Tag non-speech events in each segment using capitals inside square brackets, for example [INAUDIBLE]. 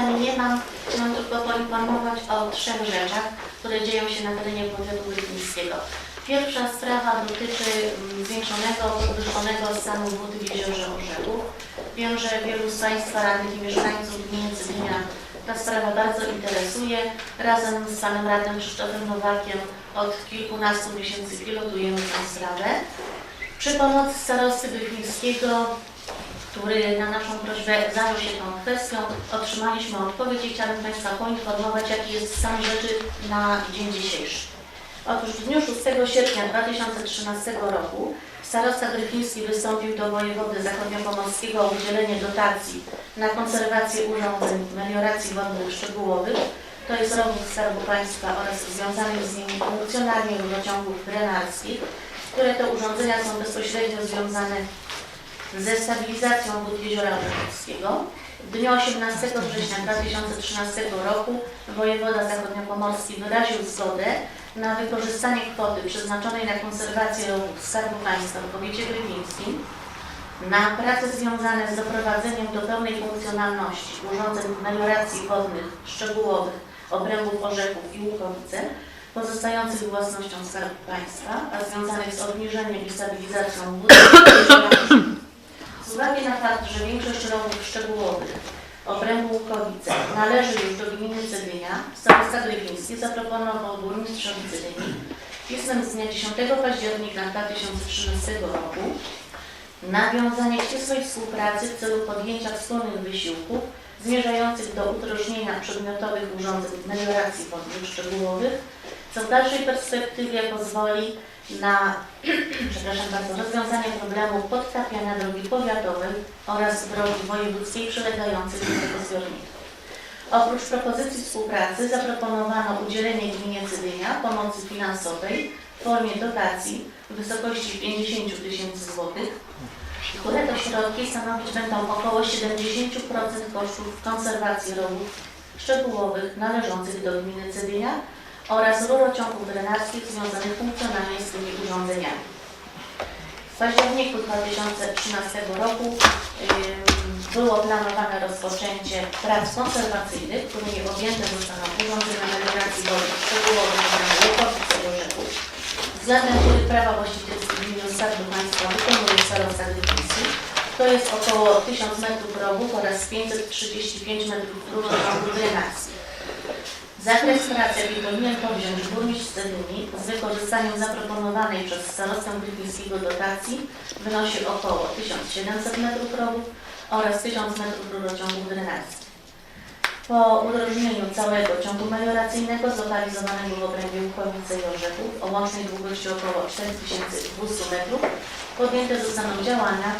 nie mam. Chciałam tylko poinformować o trzech rzeczach, które dzieją się na terenie powiatu rybnickiego. Pierwsza sprawa dotyczy mm, zwiększonego, podwyższonego stanu wody w jeziorze Orzechów. Wiem, że wielu z Państwa radnych i mieszkańców gminy Cydynia ta sprawa bardzo interesuje. Razem z Panem Radnym Krzysztofem Nowakiem od kilkunastu miesięcy pilotujemy tę sprawę. Przy pomocy starosty Brychnickiego, który na naszą prośbę zajął się tą kwestią, otrzymaliśmy odpowiedź i chciałabym Państwa poinformować, jaki jest stan rzeczy na dzień dzisiejszy. Otóż w dniu 6 sierpnia 2013 roku starosta Gryfiński wystąpił do wojewody zachodniopomorskiego o udzielenie dotacji na konserwację urządzeń melioracji wodnych szczegółowych, to jest rowów Skarbu Państwa oraz związanych z nimi funkcjonalnie rurociągów drenarskich, które te urządzenia są bezpośrednio związane ze stabilizacją wód Jeziora Orzechowskiego. W dniu 18 września 2013 roku wojewoda zachodniopomorski wyraził zgodę na wykorzystanie kwoty przeznaczonej na konserwację rowów Skarbu Państwa w powiecie gryfińskim na prace związane z doprowadzeniem do pełnej funkcjonalności urządzeń melioracji wodnych szczegółowych obrębów Orzechów i Łukowice pozostających własnością Skarbu Państwa, a związanych z obniżeniem i stabilizacją wód z uwagi na fakt, że większość rowów szczegółowych obrębu Łukowice należy już do gminy Cedynia, starosta Gryfiński zaproponował burmistrzowi Cedyni pismem z dnia 10 października 2013 roku. Nawiązanie ścisłej współpracy w celu podjęcia wspólnych wysiłków zmierzających do udrożnienia przedmiotowych urządzeń melioracji wodnych szczegółowych, co w dalszej perspektywie pozwoli na [CLEARS THROAT] przepraszam bardzo, rozwiązanie problemu podtapiania drogi powiatowej oraz drogi wojewódzkiej przylegającej do tego zbiornika. Oprócz propozycji współpracy zaproponowano udzielenie gminie Cydynia pomocy finansowej w formie dotacji w wysokości 50 tysięcy złotych, które to środki stanowić będą około 70% kosztów konserwacji rowów szczegółowych należących do gminy Cedynia oraz rurociągów drenarskich związanych funkcjonalnie z tymi urządzeniami. W październiku 2013 roku było planowane rozpoczęcie prac konserwacyjnych, którymi objęte zostaną urządzenia melioracji wodnych szczegółowych na Łukowice Orzechów, względem których prawa właścicielskie w imieniu Skarbu Państwa wykonuje starosta Gdyński. To jest około 1000 metrów rowów oraz 535 metrów rurociągów drenarskich. Zakres pracy, jaki powinien powziąć burmistrz Cedyni z wykorzystaniem zaproponowanej przez starostę Gryfińskiego dotacji wynosi około 1700 metrów rowów oraz 1000 metrów rurociągów drenarskich. Po udrożnieniu całego ciągu melioracyjnego zlokalizowanego w obrębie Łukowice i Orzechów o łącznej długości około 4200 metrów podjęte zostaną działania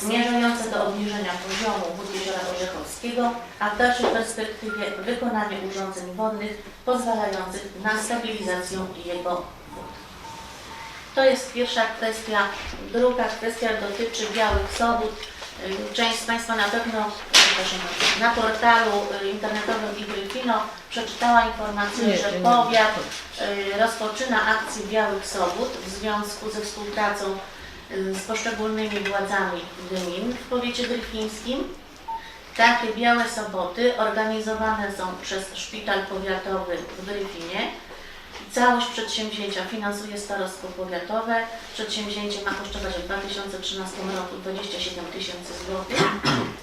zmierzające do obniżenia poziomu wód Jeziora Orzechowskiego, a w dalszej perspektywie wykonanie urządzeń wodnych pozwalających na stabilizację jego wód. To jest pierwsza kwestia. Druga kwestia dotyczy białych sobót. Część z Państwa na pewno na portalu internetowym Igryfino przeczytała informację, Nie, że powiat y, rozpoczyna akcję Białych Sobót w związku ze współpracą z poszczególnymi władzami gmin w powiecie gryfińskim. Takie białe soboty organizowane są przez Szpital Powiatowy w Gryfinie. Całość przedsięwzięcia finansuje Starostwo Powiatowe. Przedsięwzięcie ma kosztować w 2013 roku 27 tysięcy złotych.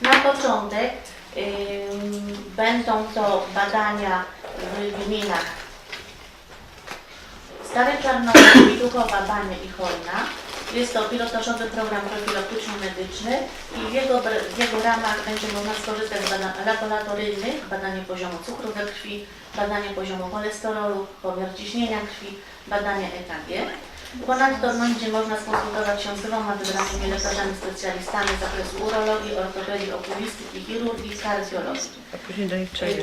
Na początek ym, będą to badania w gminach Stary Czarnobyl, Widuchowa, Banie i Chojna. Jest to pilotażowy program profilaktyczno-medyczny i w jego, w jego ramach będzie można skorzystać z badań laboratoryjnych, badanie poziomu cukru we krwi, badanie poziomu cholesterolu, pomiar ciśnienia krwi, badanie EKG. Ponadto będzie można skonsultować się z dwoma wybranymi lekarzami specjalistami z zakresu urologii, ortopedii, okulistyki, chirurgii, kardiologii.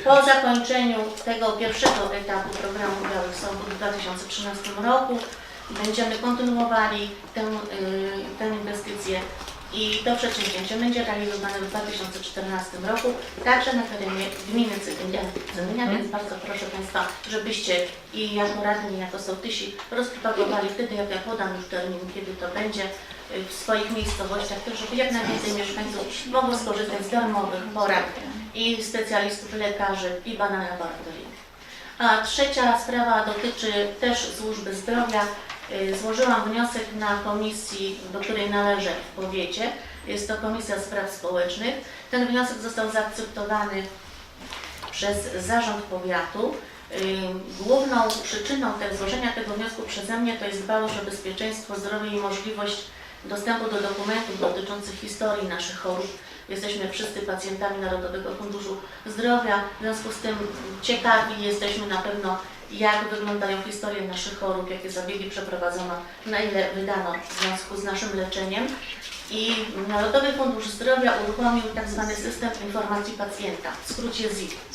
Po zakończeniu tego pierwszego etapu programu Białych Sobót w 2013 roku będziemy kontynuowali tę, y, tę inwestycję i to przedsięwzięcie będzie realizowane w 2014 roku, także na terenie gminy Cydynia, więc bardzo proszę Państwa, żebyście i jako radni, i jako sołtysi rozpropagowali wtedy, jak ja podam już termin, kiedy to będzie, y, w swoich miejscowościach, tak żeby jak najwięcej mieszkańców mogło skorzystać z darmowych porad i specjalistów, lekarzy i badań laboratoryjnych. A trzecia sprawa dotyczy też służby zdrowia. Y, Złożyłam wniosek na komisji, do której należę w powiecie. Jest to Komisja Spraw Społecznych. Ten wniosek został zaakceptowany przez Zarząd Powiatu. Y, Główną przyczyną tego złożenia tego wniosku przeze mnie to jest dbałość o bezpieczeństwo, zdrowie i możliwość dostępu do dokumentów dotyczących historii naszych chorób. Jesteśmy wszyscy pacjentami Narodowego Funduszu Zdrowia, w związku z tym ciekawi jesteśmy na pewno, jak wyglądają historie naszych chorób, jakie zabiegi przeprowadzono, na ile wydano w związku z naszym leczeniem. I Narodowy Fundusz Zdrowia uruchomił tak zwany system informacji pacjenta, w skrócie ZIP.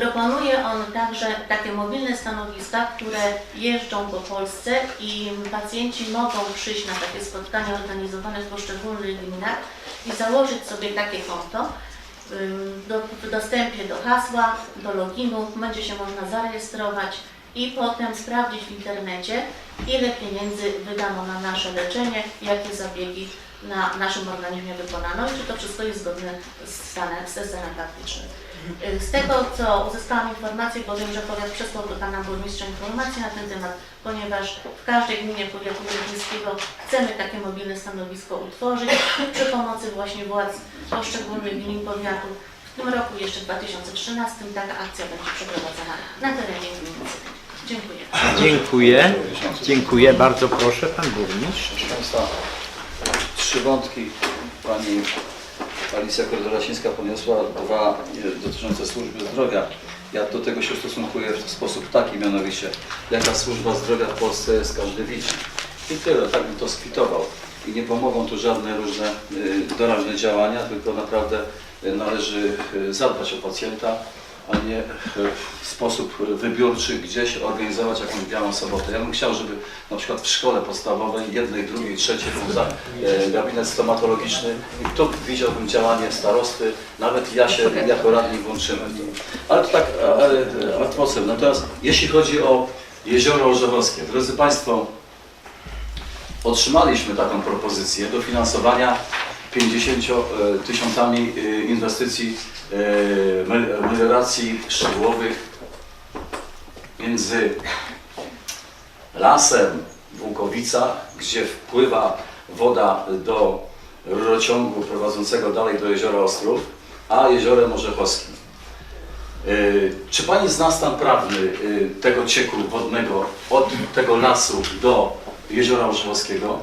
Proponuje on także takie mobilne stanowiska, które jeżdżą po Polsce i pacjenci mogą przyjść na takie spotkania organizowane w poszczególnych gminach i założyć sobie takie konto. W dostępie do hasła, do loginu będzie się można zarejestrować i potem sprawdzić w internecie, ile pieniędzy wydano na nasze leczenie, jakie zabiegi na naszym organizmie wykonano i czy to wszystko jest zgodne z stanem, ze stanem faktycznym. Y, Z tego, co uzyskałam informację, powiem, że powiat przesłał do Pana Burmistrza informacje na ten temat, ponieważ w każdej gminie powiatu rybnickiego chcemy takie mobilne stanowisko utworzyć przy pomocy właśnie władz poszczególnych gmin powiatu. W tym roku, jeszcze w 2013, taka akcja będzie przeprowadzana na terenie gminy. Dziękuję. Dziękuję. Dziękuję. Bardzo proszę, pan burmistrz. Proszę Państwa, trzy wątki Pani Alicja Kordorasińska poniosła, dwa e, dotyczące służby zdrowia. Ja do tego się ustosunkuję w sposób taki, mianowicie jaka służba zdrowia w Polsce jest, każdy widzi. I tyle, tak bym to skwitował. I nie pomogą tu żadne różne y, doraźne działania, tylko naprawdę y, należy zadbać o pacjenta, a nie y, w sposób wybiórczy gdzieś organizować jakąś białą sobotę. Ja bym chciał, żeby na przykład w szkole podstawowej, jednej, drugiej, trzeciej był za, e, gabinet stomatologiczny i tu widziałbym działanie starosty, nawet ja się jako radni włączymy. Ale to tak e, e, ad vocem. Natomiast jeśli chodzi o jezioro Orzechowskie, drodzy Państwo, otrzymaliśmy taką propozycję dofinansowania 50 e, tysiącami e, inwestycji e, mel- melioracji szczegółowych między lasem w gdzie wpływa woda do rurociągu prowadzącego dalej do jeziora Ostrów, a jeziorem Orzechowskim. Czy Pani zna stan prawny tego cieku wodnego od tego lasu do jeziora Orzechowskiego?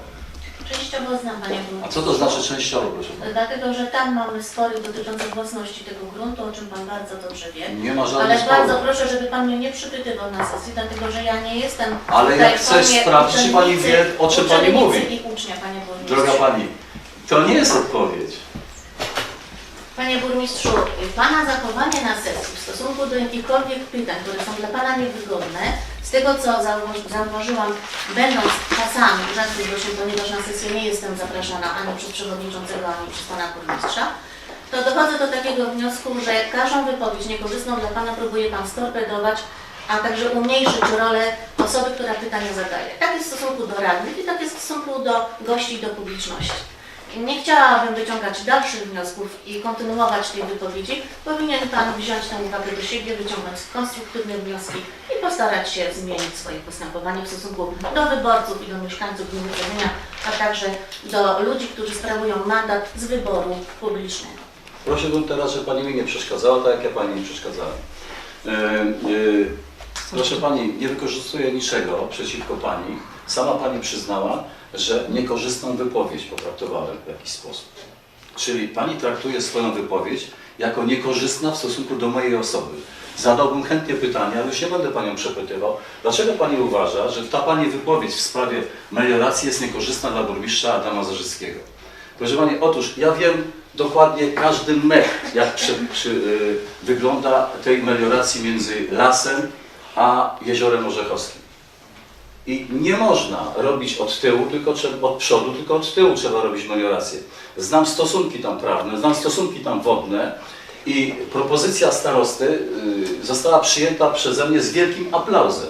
Częściowo znam Panie A Burmistrzu. co to znaczy częściowo, proszę Pani? Dlatego, że tam mamy spory dotyczące własności tego gruntu, o czym Pan bardzo dobrze wie. Nie ma Ale żadnych bardzo sporów. proszę, żeby Pan mnie nie przypytywał na sesji, dlatego że ja nie jestem Ale tutaj ja w chcę formie sprawdzić, czy Pani wie, o czym Pani mówi. i ucznia, Panie Burmistrzu. Droga Pani, to nie jest odpowiedź. Panie Burmistrzu, Pana zachowanie na sesji w stosunku do jakichkolwiek pytań, które są dla Pana niewygodne, z tego co zauważ- zauważyłam, będąc czasami rzadko gościem, ponieważ na sesję nie jestem zapraszana ani przez przewodniczącego, ani przez Pana Burmistrza, to dochodzę do takiego wniosku, że każdą wypowiedź niekorzystną dla Pana próbuje Pan storpedować, a także umniejszyć rolę osoby, która pytanie zadaje. Tak jest w stosunku do radnych i tak jest w stosunku do gości i do publiczności. Nie chciałabym wyciągać dalszych wniosków i kontynuować tej wypowiedzi. Powinien Pan wziąć tę uwagę do siebie, wyciągnąć konstruktywne wnioski i postarać się zmienić swoje postępowanie w stosunku do wyborców i do mieszkańców gminy Kamienia, a także do ludzi, którzy sprawują mandat z wyboru publicznego. Prosiłbym teraz, żeby Pani mi nie przeszkadzała, tak jak ja Pani nie przeszkadzałem. E, e, Proszę Pani, nie wykorzystuję niczego przeciwko Pani. Sama Pani przyznała, że niekorzystną wypowiedź potraktowałem w jakiś sposób. Czyli Pani traktuje swoją wypowiedź jako niekorzystna w stosunku do mojej osoby. Zadałbym chętnie pytanie, ale już nie będę Panią przepytywał. Dlaczego Pani uważa, że ta Pani wypowiedź w sprawie melioracji jest niekorzystna dla burmistrza Adama Zarzyckiego? Proszę Pani, otóż ja wiem dokładnie każdy metr, jak przy, przy, y, wygląda tej melioracji między lasem a jeziorem Orzechowskim. I nie można robić od tyłu, tylko od przodu, tylko od tyłu trzeba robić meliorację. Znam stosunki tam prawne, znam stosunki tam wodne i propozycja starosty y, została przyjęta przeze mnie z wielkim aplauzem.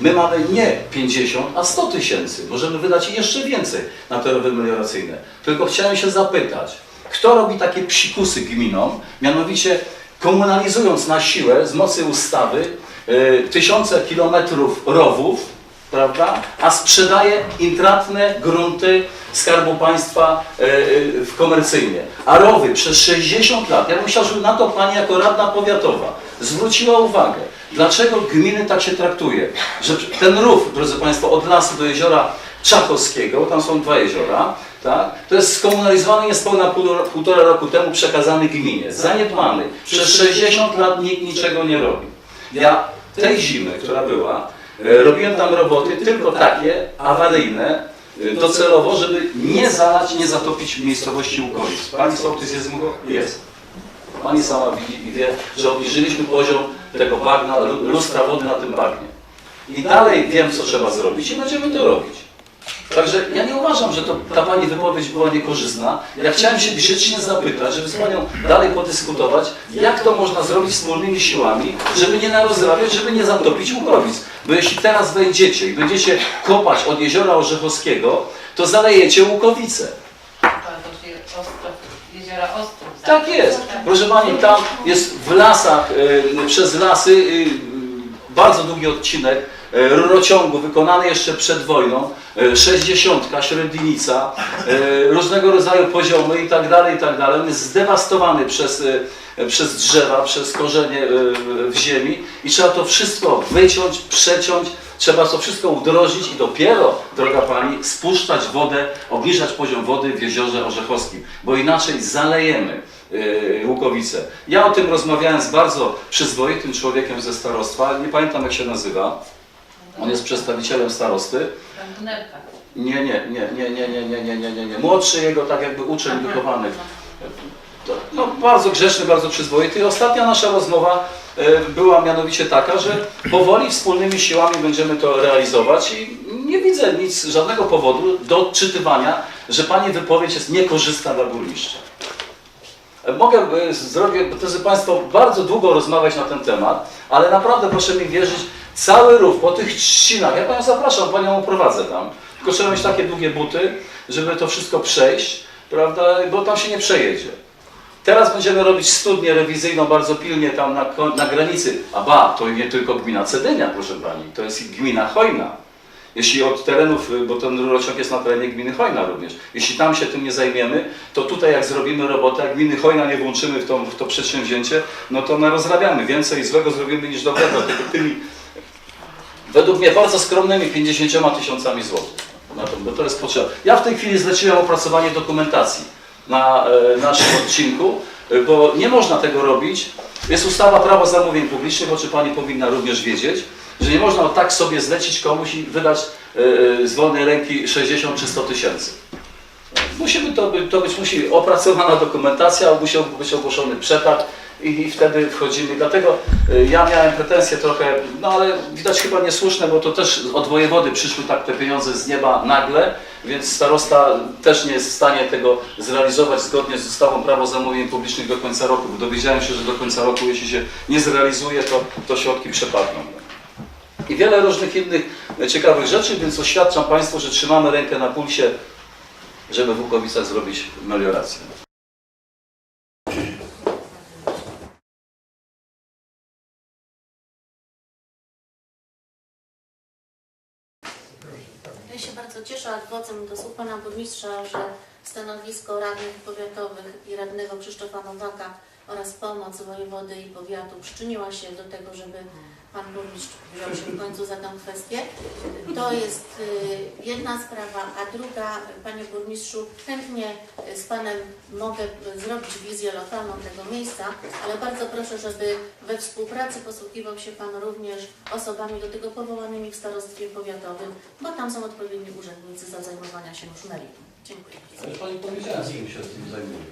My mamy nie 50, a 100 tysięcy. Możemy wydać jeszcze więcej na te rowy melioracyjne. Tylko chciałem się zapytać, kto robi takie psikusy gminom, mianowicie komunalizując na siłę z mocy ustawy y, tysiące kilometrów rowów, prawda, a sprzedaje intratne grunty Skarbu Państwa y, y, w komercyjnie. A rowy przez 60 lat, ja bym chciał, żeby na to Pani jako radna powiatowa zwróciła uwagę, dlaczego gminy tak się traktuje, że ten rów, drodzy Państwo, od lasu do jeziora Czachowskiego, tam są dwa jeziora, tak? To jest skomunalizowany niespełna pół- półtora roku temu przekazany gminie, zaniedbany. Przez 60 lat nikt niczego nie robi. Ja tej zimy, która była, e, robiłem tam roboty tylko takie awaryjne, e, docelowo, żeby nie zalać, nie zatopić miejscowości Łukowic. Pani sołtys jest? Jest. Pani sama widzi i wie, że obniżyliśmy poziom tego bagna, lu- lustra wody na tym bagnie. I dalej wiem, co trzeba zrobić i będziemy to robić. Także ja nie uważam, że to, ta Pani wypowiedź była niekorzystna. Ja chciałem się grzecznie zapytać, żeby z Panią dalej podyskutować, jak to można zrobić wspólnymi siłami, żeby nie narozrabiać, żeby nie zatopić Łukowic. Bo jeśli teraz wejdziecie i będziecie kopać od jeziora Orzechowskiego, to zalejecie Łukowice. Jeziora Ostrów. Tak jest. Proszę Pani, tam jest w lasach, y, przez lasy y, bardzo długi odcinek rurociągu wykonany jeszcze przed wojną, y, 60, średnica, y, różnego rodzaju poziomy i tak dalej, i tak dalej. On jest zdewastowany przez, przez drzewa, przez korzenie w ziemi. I trzeba to wszystko wyciąć, przeciąć, trzeba to wszystko udrożić i dopiero, droga Pani, spuszczać wodę, obniżać poziom wody w jeziorze Orzechowskim, bo inaczej zalejemy Łukowice. Ja o tym rozmawiałem z bardzo przyzwoitym człowiekiem ze starostwa, nie pamiętam jak się nazywa, on jest przedstawicielem starosty. Pan Gunelka. Nie, nie, nie, nie, nie, nie, nie, nie, nie, nie, nie. Młodszy jego tak jakby uczeń wychowany. To, no, bardzo grzeczny, bardzo przyzwoity. I ostatnia nasza rozmowa e, była mianowicie taka, że powoli wspólnymi siłami będziemy to realizować i nie widzę nic, żadnego powodu do odczytywania, że Pani wypowiedź jest niekorzystna dla burmistrza. E, Mogę, e, zrobię, drodzy Państwo, bardzo długo rozmawiać na ten temat, ale naprawdę proszę mi wierzyć, cały rów po tych trzcinach, ja Panią zapraszam, Panią oprowadzę tam, tylko trzeba mieć takie długie buty, żeby to wszystko przejść, prawda, bo tam się nie przejedzie. Teraz będziemy robić studnię rewizyjną bardzo pilnie tam na, na granicy. A ba, to nie tylko gmina Cedenia, proszę Pani, to jest gmina Chojna. Jeśli od terenów, y, bo ten rurociąg jest na terenie gminy Chojna również, jeśli tam się tym nie zajmiemy, to tutaj jak zrobimy robotę, jak gminy Chojna nie włączymy w to, w to przedsięwzięcie, no to narozrabiamy. Więcej złego zrobimy niż dobrego. Tymi, według mnie bardzo skromnymi 50 tysiącami złotych. Na to, bo to jest potrzeba. Ja w tej chwili zleciłem opracowanie dokumentacji na e, naszym odcinku, e, bo nie można tego robić. Jest ustawa prawo zamówień publicznych, o czym Pani powinna również wiedzieć, że nie można tak sobie zlecić komuś i wydać e, e, z wolnej ręki 60 czy 100 tysięcy. Musimy to, to być musi opracowana dokumentacja, musiał być ogłoszony przetarg i, i wtedy wchodzimy. Dlatego y, ja miałem pretensje trochę, no ale widać chyba niesłuszne, bo to też od wojewody przyszły tak te pieniądze z nieba nagle, więc starosta też nie jest w stanie tego zrealizować zgodnie z ustawą prawo zamówień publicznych do końca roku. Dowiedziałem się, że do końca roku, jeśli się nie zrealizuje, to, to środki przepadną. I wiele różnych innych e, ciekawych rzeczy, więc oświadczam Państwu, że trzymamy rękę na pulsie żeby w Łukowicach zrobić meliorację. Się bardzo cieszę adwocem do słów Pana Burmistrza, że stanowisko radnych powiatowych i radnego Krzysztofa Nowaka oraz pomoc wojewody i powiatu przyczyniła się do tego, żeby Pan Burmistrz wziął się w końcu za tę kwestię. To jest y, jedna sprawa, a druga, Panie Burmistrzu, chętnie z Panem mogę zrobić wizję lokalną tego miejsca, ale bardzo proszę, żeby we współpracy posługiwał się Pan również osobami do tego powołanymi w starostwie powiatowym, bo tam są odpowiedni urzędnicy do zajmowania się już meritum. Dziękuję. Ale Pani powiedziała, z kim się tym zajmuje.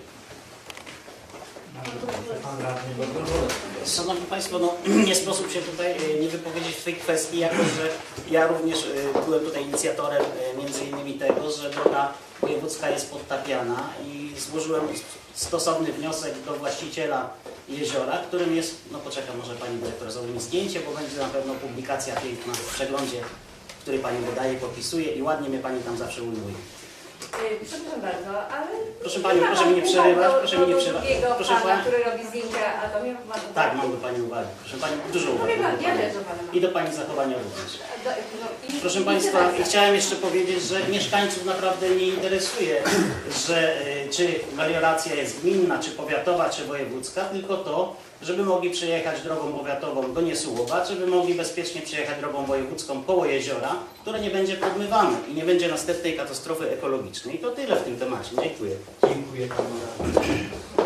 Szanowni Państwo, no, [CLEARS THROAT] nie sposób się tutaj e, nie wypowiedzieć w tej kwestii, jako że ja również e, byłem tutaj inicjatorem e, między innymi tego, że droga wojewódzka jest podtapiana i złożyłem stosowny wniosek do właściciela jeziora, którym jest, no poczekam, może Pani Dyrektor zrobi zdjęcie, bo będzie na pewno publikacja piękna w przeglądzie, który Pani wydaje, popisuje i ładnie mnie Pani tam zawsze ujmuje. Przepraszam bardzo, ale... Proszę Pani, ma proszę mi nie przerywać, do- proszę do mi nie przerywać. Proszę pana, który robi zdjęcia, a to mnie ma uwagi. Tak, mam do Pani uwagi. Proszę Pani, dużo No uwagi. pan, do ja też do pana. I do Pani zachowania również. Do, no, i- Proszę i Państwa, i chciałem jeszcze powiedzieć, że mieszkańców naprawdę nie interesuje, że y, czy melioracja jest gminna, czy powiatowa, czy wojewódzka, tylko to, żeby mogli przejechać drogą powiatową do Niesułowa, żeby mogli bezpiecznie przejechać drogą wojewódzką koło jeziora, które nie będzie podmywane i nie będzie następnej katastrofy ekologicznej. To tyle w tym temacie. Dziękuję. Dziękuję Radny.